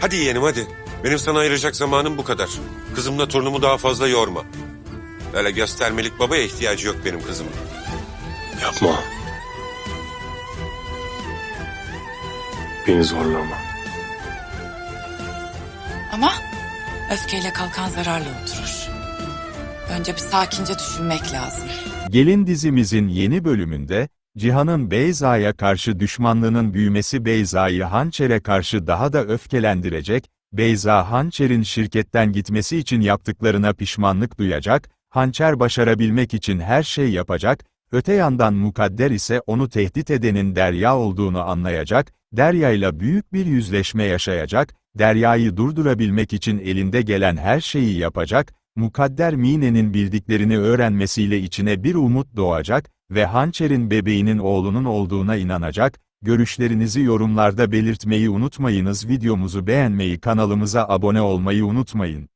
Hadi yeğenim hadi. Benim sana ayıracak zamanım bu kadar. Kızımla torunumu daha fazla yorma. Öyle göstermelik babaya ihtiyacı yok benim kızımın. Yapma. Beni zorlama. Ama öfkeyle kalkan zararla oturur. Önce bir sakince düşünmek lazım. Gelin dizimizin yeni bölümünde, Cihan'ın Beyza'ya karşı düşmanlığının büyümesi Beyza'yı Hançer'e karşı daha da öfkelendirecek, Beyza Hançer'in şirketten gitmesi için yaptıklarına pişmanlık duyacak, Hançer başarabilmek için her şey yapacak, öte yandan Mukadder ise onu tehdit edenin Derya olduğunu anlayacak, Derya ile büyük bir yüzleşme yaşayacak, Derya'yı durdurabilmek için elinde gelen her şeyi yapacak, Mukadder Mine'nin bildiklerini öğrenmesiyle içine bir umut doğacak ve Hançer'in bebeğinin oğlunun olduğuna inanacak. Görüşlerinizi yorumlarda belirtmeyi unutmayınız. Videomuzu beğenmeyi, kanalımıza abone olmayı unutmayın.